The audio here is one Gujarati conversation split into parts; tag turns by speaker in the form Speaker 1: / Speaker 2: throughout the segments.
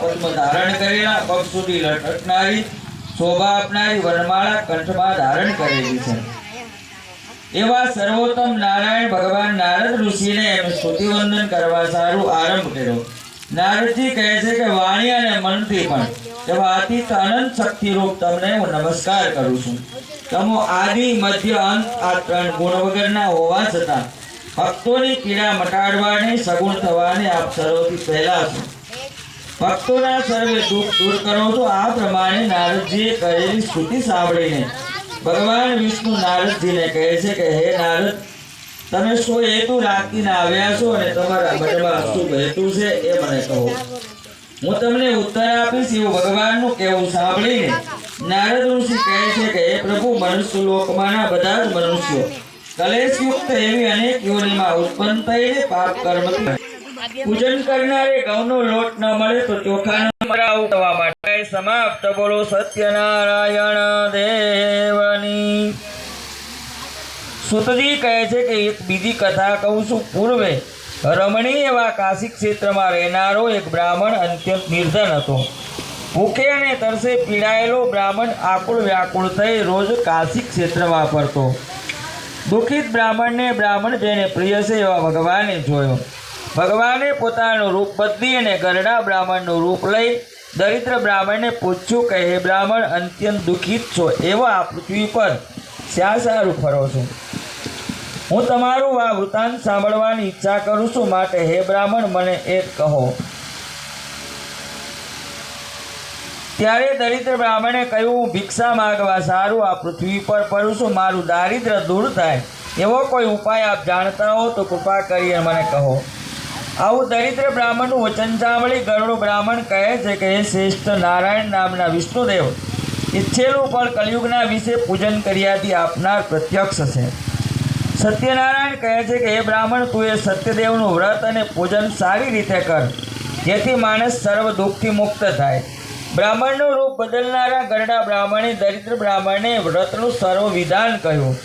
Speaker 1: પદ્મ ધારણ કરેલા વાણી અને મનથી પણ એવા અતીત અનંત શક્તિરૂપ તમને હું નમસ્કાર કરું છું. તમો આદિ, મધ્ય અંત આ ત્રણ ગુણ વગરના હોવા છતાં ભક્તોની પીડા મટાડવાની સગુણ થવાની આપ સર્વથી પહેલા છો. ભક્તોના સર્વે દુઃખ દૂર કરો છો. આ પ્રમાણે નારદજીએ કહેલી સ્તુતિ સાંભળીને ભગવાન વિષ્ણુ નારદજીને કહે છે કે, હે નારદ, તમે શું હેતુ રાખીને આવ્યા છો અને તમારા મનમાં શું હેતુ છે એ મને કહો. હું તમને ઉત્તર આપીશ એવું ભગવાનનું કહેવું સાંભળીને નારદ ઋષિ કહે છે કે, હે પ્રભુ, મનુષ્ય લોકમાંના બધા જ મનુષ્યો કલેશયુક્ત એવી અનેક યોનિમાં ઉત્પન્ન થઈને પાપ કર્મ પૂજન કરનારે ઘઉંનો લોટ ન મળે તો ચોખાનો મરાવું કરવા માટે સમાપ્ત બોલો સત્યનારાયણ દેવની. સુતજી કહે છે કે એક બીજી કથા કહું છું. પૂર્વે રમણીય એવા કાશી ક્ષેત્રમાં રહેનારો એક બ્રાહ્મણ અત્યંત નિર્ધન હતો. ભૂખે અને તરસે પીડાયેલો બ્રાહ્મણ આકુળ વ્યાકુળ થઈ રોજ કાશી ક્ષેત્રમાં ફરતો દુઃખિત બ્રાહ્મણને બ્રાહ્મણ જેને પ્રિય છે એવા ભગવાને જોયો. ભગવાને પોતાનું રૂપ બદલી અને ગરડા બ્રાહ્મણનું રૂપ લઈ દરિદ્ર બ્રાહ્મણને પૂછ્યું કે, હે બ્રાહ્મણ, અત્યંત દુઃખિત છો, એવા આ પૃથ્વી પર શ્યા સારું ફરો છો? હું તમારું આ વૃતાંત સાંભળવાની ઈચ્છા કરું છું, માટે હે બ્રાહ્મણ, મને એક કહો. ત્યારે દરિદ્ર બ્રાહ્મણે કહ્યું, હું ભિક્ષા માગવા સારું આ પૃથ્વી પર ફરું છું, મારું દારિદ્ર્ય દૂર થાય. એવો કોઈ ઉપાય આપ જાણતા હો તો કૃપા કરીને મને કહો. આવું દરિદ્ર બ્રાહ્મણનું વચન સાંભળી ગરુડ બ્રાહ્મણ કહે છે કે, હે શ્રેષ્ઠ નારાયણ નામના વિષ્ણુદેવ ઈચ્છેલું ફળ કલયુગના વિશે પૂજન કર્યાથી આપનાર પ્રત્યક્ષ છે. સત્યનારાયણ કહે છે કે, હે બ્રાહ્મણ, તું એ સત્યદેવનું વ્રત અને પૂજન સારી રીતે કર, જેથી માણસ સર્વ દુઃખથી મુક્ત થાય. બ્રાહ્મણનું રૂપ બદલનારા ગરડા બ્રાહ્મણે દરિદ્ર બ્રાહ્મણને વ્રતનું સર્વ વિધાન કહ્યું.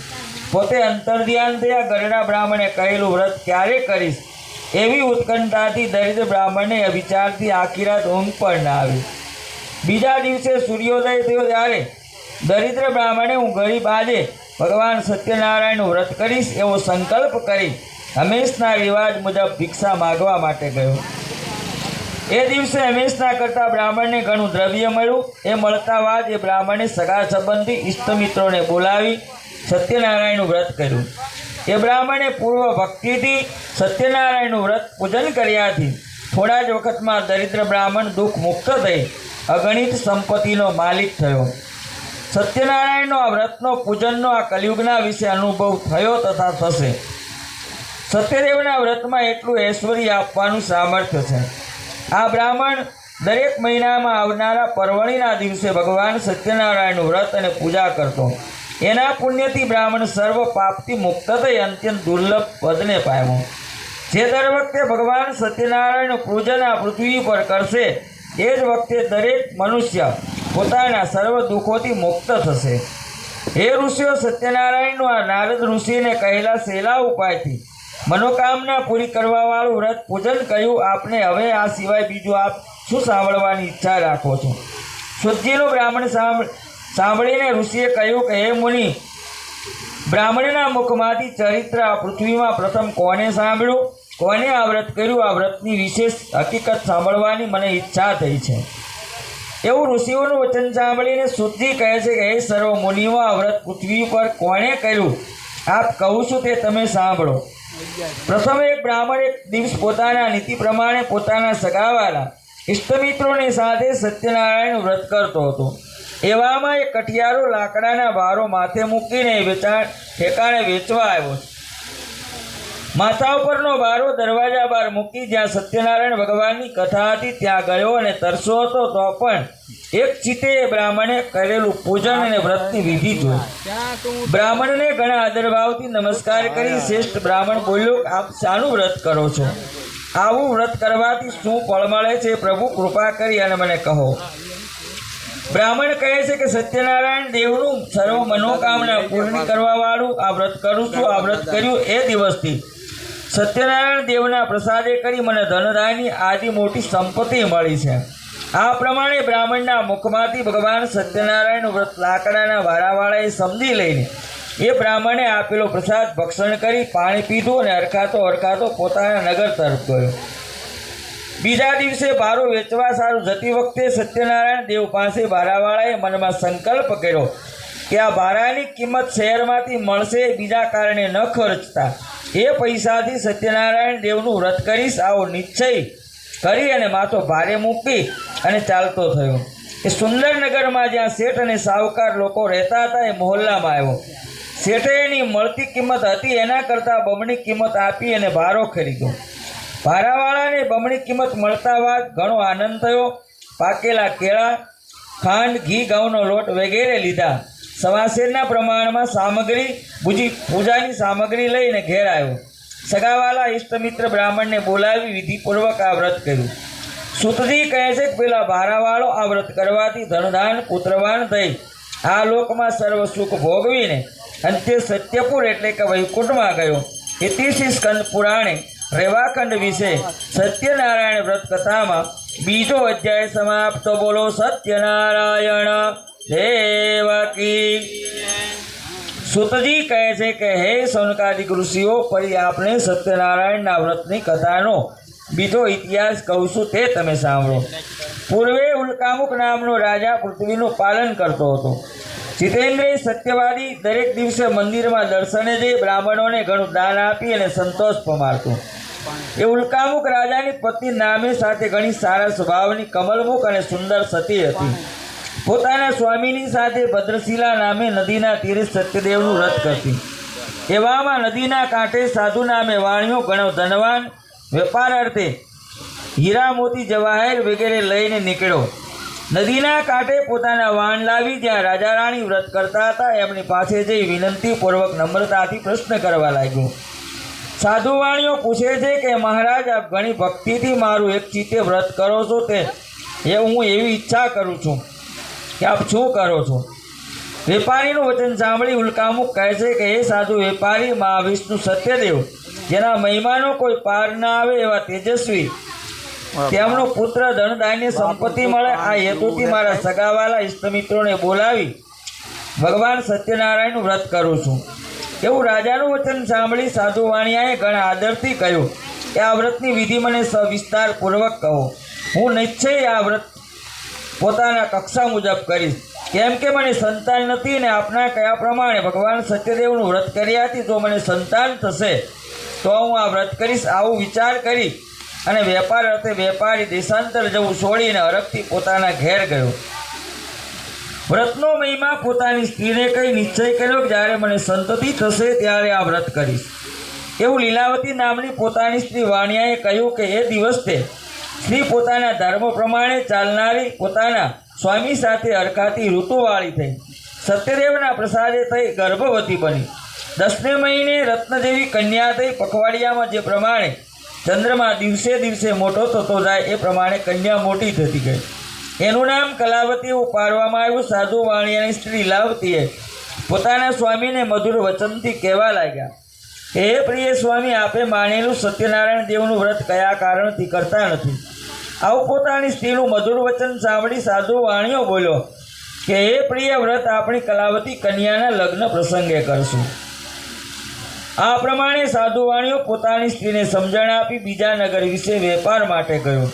Speaker 1: પોતે અંતર્ધ્યાન થયા ગરડા બ્રાહ્મણે કહેલું વ્રત ક્યારે કરીશ? એવી ઉત્કંઠાથી દરિદ્ર બ્રાહ્મણને વિચારથી આખી રાત ઊંઘ પણ ના આવી. બીજા દિવસે સૂર્યોદય થયો ત્યારે દરિદ્ર બ્રાહ્મણે હું ગરીબ આજે ભગવાન સત્યનારાયણનું વ્રત કરીશ એવો સંકલ્પ કરી હંમેશના રિવાજ મુજબ ભિક્ષા માગવા માટે ગયો. એ દિવસે હંમેશના કરતા બ્રાહ્મણને ઘણું દ્રવ્ય મળ્યું. એ મળતા બાદ એ બ્રાહ્મણે સગા સંબંધી ઇષ્ટમિત્રોને બોલાવી સત્યનારાયણનું વ્રત કર્યું. એ બ્રાહ્મણે પૂર્વ ભક્તિથી સત્યનારાયણનું વ્રત પૂજન કર્યાથી થોડા જ વખતમાં દરિદ્ર બ્રાહ્મણ દુઃખ મુક્ત થઈ અગણિત સંપત્તિનો માલિક થયો. સત્યનારાયણનો આ વ્રતનો પૂજનનો આ કલયુગના વિશે અનુભવ થયો તથા થશે. સત્યદેવના વ્રતમાં એટલું ઐશ્વર્ય આપવાનું સામર્થ્ય છે. આ બ્રાહ્મણ દરેક મહિનામાં આવનારા પર્વણીના દિવસે ભગવાન સત્યનારાયણનું વ્રત અને પૂજા કરતો. એના પુણ્યથી બ્રાહ્મણ સર્વ પાપથી મુક્ત થઈ અત્યંત દુર્લભ પદને પામ્યો. જે દર વખતે ભગવાન સત્યનારાયણનું પૂજન આ પૃથ્વી પર કરશે, એ જ વખતે દરેક મનુષ્ય પોતાના સર્વ દુઃખોથી મુક્ત થશે. હે ઋષિઓ, સત્યનારાયણનો આ નારદ ઋષિને કહેલા સહેલા ઉપાયથી મનોકામના પૂરી કરવાવાળું વ્રત પૂજન કહ્યું આપને હવે આ સિવાય બીજું આપ શું સાંભળવાની ઈચ્છા રાખો છો? શુદ્ધિનું બ્રાહ્મણ સાંભળ સાંભળીને ઋષિએ કહ્યું કે, હે મુનિ, બ્રાહ્મણના મુખમાંથી ચરિત્ર આ પૃથ્વીમાં પ્રથમ કોને સાંભળ્યું? કોને આ વ્રત કર્યું? આ વ્રતની વિશેષ હકીકત સાંભળવાની મને ઈચ્છા થઈ છે. એવું ઋષિઓનું વચન સાંભળીને શુદ્ધિ કહે છે કે, હે સર્વ મુનિઓ, આ વ્રત પૃથ્વી પર કોણે કર્યું? આપ કહું છું તે તમે સાંભળો. પ્રથમ એક બ્રાહ્મણ એક દિવસ પોતાના નીતિ પ્રમાણે પોતાના સગાવાલા ઇષ્ટમિત્રોની સાથે સત્યનારાયણ વ્રત કરતો હતો. એવામાં એ કઠિયારો લાકડાના ભારો માથે મૂકીને વેચાણ ઠેકાણે વેચવા આવ્યો માથા ઉપરનો બારો દરવાજા બહાર મૂકી જ્યાં સત્યનારાયણ ભગવાનની કથા હતી ત્યાં ગયો અને તરસો હતો તો પણ એક ચિત્તે એ બ્રાહ્મણે કરેલું પૂજન અને વ્રતની વિધિ જોઈ. બ્રાહ્મણને ઘણા આદરભાવથી નમસ્કાર કરી શ્રેષ્ઠ બ્રાહ્મણ બોલ્યો, આપ શાનું વ્રત કરો છો? આવું વ્રત કરવાથી શું ફળ મળે છે? પ્રભુ કૃપા કરી અને મને કહો. બ્રાહ્મણ કહે છે કે સત્યનારાયણ દેવનું સર્વ મનોકામના પૂર્ણ કરવા વાળું આ વ્રત કરું છું, આ વ્રત કર્યું એ દિવસથી. સત્યનારાયણ દેવના પ્રસાદે કરી મને ધનદાયની આદિ મોટી સંપત્તિ મળી છે. આ પ્રમાણે બ્રાહ્મણના મુખમાંથી ભગવાન સત્યનારાયણનું વ્રત લાકડાના વારાવાળાએ સમજી લઈને એ બ્રાહ્મણે આપેલો પ્રસાદ ભક્ષણ કરી પાણી પીધું અને અરખાતો અરખાતો પોતાના નગર તરફ ગયો. બીજા દિવસે ભારો વેચવા સારું જતી વખતે સત્યનારાયણ દેવ પાસે ભારાવાળાએ મનમાં સંકલ્પ કર્યો કે આ ભારાની કિંમત શહેરમાંથી મળશે, બીજા કારણે ન ખર્ચતા. એ પૈસાથી સત્યનારાયણ દેવનું વ્રત કરીશ, આવો નિશ્ચય કરી અને માથો ભારે મૂકી અને ચાલતો થયો. એ સુંદરનગરમાં જ્યાં શેઠ અને સાવકાર લોકો રહેતા હતા, એ મહોલ્લામાં આવ્યો. શેઠે એની મળતી કિંમત હતી, એના કરતાં બમણી કિંમત આપી અને ભારો ખરીદ્યો. ભારાવાળાને બમણી કિંમત મળતા વાત ઘણો આનંદ થયો. પાકેલા કેળા, ખાંડ, ઘી, ઘઉંનો લોટ વગેરે લીધા. સવાસેરના પ્રમાણમાં સામગ્રી, પૂજી, પૂજાની સામગ્રી લઈને ઘેર આવ્યો. સગાવાલા ઇષ્ટમિત્ર બ્રાહ્મણને બોલાવી વિધિપૂર્વક આ વ્રત કર્યું. સુતજી કહે છે કે પેલા ભારાવાળો આ વ્રત કરવાથી ધનધાન પુત્રવાન થઈ. આ લોકમાં સર્વ સુખ ભોગવીને અંતે સત્યપુર એટલે કે વૈકુંઠમાં ગયો. ઇતિશ્રી સ્કંદ પુરાણે રેવાખંડ વિશે સત્યનારાયણ વ્રત કથામાં બીજો અધ્યાય સમાપ્ત. બોલો સત્યનારાયણ દેવકી સુતજી કહે છે કે, હે સોનકાદિક ઋષિઓ, ફરી આપણે સત્યનારાયણના વ્રતની કથાનો બીજો ઇતિહાસ કહું છું તે તમે સાંભળો. પૂર્વે ઉલ્કામુક નામનો રાજા પૃથ્વીનું પાલન કરતો હતો. જીતેન્દ્ર સત્યવાદી દરેક દિવસે મંદિરમાં દર્શને જઈ બ્રાહ્મણોને ઘણું દાન આપી અને સંતોષ પમાડતો. એ ઉલ્કામુક રાજાની પત્ની નામે સાથે ઘણી સારા સ્વભાવની કમલમુખ અને સુંદર સતી હતી. પોતાના સ્વામીની સાથે ભદ્રશિલા નામે નદીના તીરે સત્યદેવનું વ્રત કરતી. એવામાં નદીના કાંઠે સાધુ નામે વાણિયો ઘણો ધનવાન, વેપાર અર્થે હીરા મોતી જવાહેર વગેરે લઈને નીકળ્યો. નદીના કાંઠે પોતાના વાણ લાવી જ્યાં રાજા રાણી વ્રત કરતા હતા, એમની પાસે જઈ વિનંતીપૂર્વક નમ્રતાથી પ્રશ્ન કરવા લાગ્યો. સાધુ વાણીઓ પૂછે છે કે મહારાજ આપ ઘણી ભક્તિથી મારું એક ચિત્તે વ્રત કરો છો તે એ હું એવી ઈચ્છા કરું છું કે આપ શું કરો છો? વેપારીનું વચન સાંભળી ઉલ્કામુક કહે છે કે એ સાધુ વેપારી મહાવિષ્ણુ સત્યદેવ જેના મહિમાનો કોઈ પાર ના આવે એવા તેજસ્વી તેમનો પુત્ર ધનદાયની સંપત્તિ મળે આ હેતુથી મારા સગાવાલા ઇષ્ટમિત્રોને બોલાવી ભગવાન સત્યનારાયણનું વ્રત કરું છું. એવું રાજાનું વચન સાંભળી સાધુ વાણિયાએ ઘણા આદરથી કહ્યું કે આ વ્રતની વિધિ મને સવિસ્તારપૂર્વક કહો. હું નિશ્ચય આ વ્રત પોતાના કક્ષા મુજબ કરીશ. કેમ કે મને સંતાન નથી ને આપના કયા પ્રમાણે ભગવાન સત્યદેવનું વ્રત કર્યાથી જો મને સંતાન થશે, તો હું આ વ્રત કરીશ આવું વિચાર કરી અને વેપાર અર્થે વેપારી દેશાંતર જવું છોડીને હરખથી પોતાના ઘેર ગયો. વ્રતનો મહિમા પોતાની સ્ત્રીને કહી નિશ્ચય કર્યો કે જ્યારે મને સંતતિ થશે ત્યારે આ વ્રત કરીશ. એવું લીલાવતી નામની પોતાની સ્ત્રી વાણિયાએ કહ્યું કે એ દિવસે સ્ત્રી પોતાના ધર્મ પ્રમાણે ચાલનારી પોતાના સ્વામી સાથે હરખાતી ઋતુવાળી થઈ. સત્યદેવના પ્રસાદે થઈ ગર્ભવતી બની. દસમે મહિને રત્ન જેવી કન્યા થઈ પખવાડિયામાં જે પ્રમાણે ચંદ્રમા દિવસે દિવસે મોટો થતો જાય એ પ્રમાણે કન્યા મોટી થતી ગઈ. એનું નામ કલાવતી ઉપાડવામાં આવ્યું. સાધુ વાણિયાની સ્ત્રી લાવતીએ. પોતાના સ્વામીને મધુર વચનથી કહેવા લાગ્યા, હે પ્રિય સ્વામી, આપે માણેલું સત્યનારાયણ દેવનું વ્રત કયા કારણથી કરતા નથી? આવું પોતાની સ્ત્રીનું મધુર વચન સાંભળી સાધુ વાણીઓ બોલ્યો, કે હે પ્રિય વ્રત, આપણી કલાવતી કન્યાના લગ્ન પ્રસંગે કરશું. આ પ્રમાણે સાધુ વાણીઓ પોતાની સ્ત્રીને સમજણ આપી બીજા નગર વિશે વેપાર માટે ગયો.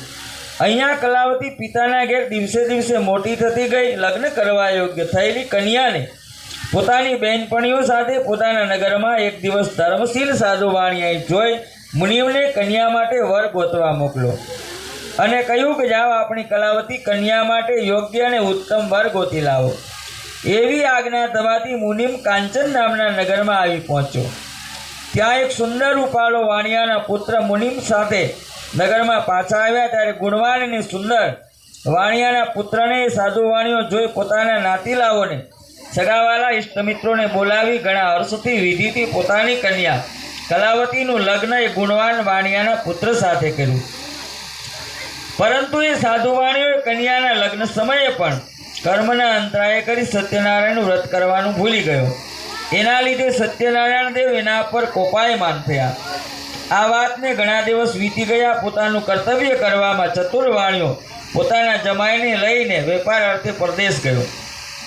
Speaker 1: અહીંયા કલાવતી પિતાના ઘેર દિવસે દિવસે મોટી થતી ગઈ, લગ્ન કરવા યોગ્ય થયેલી કન્યાને. પોતાની બહેનપણીઓ સાથે પોતાના નગરમાં એક દિવસ ધર્મશીલ સાધુ વાણિયાએ જોઈ મુનિમને કન્યા માટે વર ગોતવા મોકલો અને કહ્યું કે જાઓ આપણી કલાવતી કન્યા માટે યોગ્ય અને ઉત્તમ વર ગોતી લાવો. એવી આજ્ઞા થવાથી મુનિમ કાંચન નામના નગરમાં આવી પહોંચ્યો. ત્યાં એક સુંદર રૂપાળો વાણિયાના પુત્ર મુનિમ સાથે નગરમાં પાછા આવ્યા ત્યારે ગુણવાન અને સુંદર વાણિયાના પુત્રને સાધુ વાણીઓ જોઈ પોતાના નાતીલાઓને સગાવાલા ઇષ્ટમિત્રોને બોલાવી ઘણા હર્ષથી વિધિથી પોતાની કન્યા, કલાવતીનું લગ્ન એ ગુણવાન વાણિયાના પુત્ર સાથે કર્યું. પરંતુ એ સાધુ વાણીઓએ કન્યાના લગ્ન સમયે પણ કર્મના અંતરાય કરી સત્યનારાયણનું વ્રત કરવાનું ભૂલી ગયો. એના લીધે સત્યનારાયણ દેવ એના પર કોપાયમાન થયા. આ વાતને ઘણા દિવસ વીતી ગયા. પોતાનું કર્તવ્ય કરવામાં ચતુર વાણ્યો. પોતાના જમાઈને લઈને વેપાર અર્થે પરદેશ ગયો.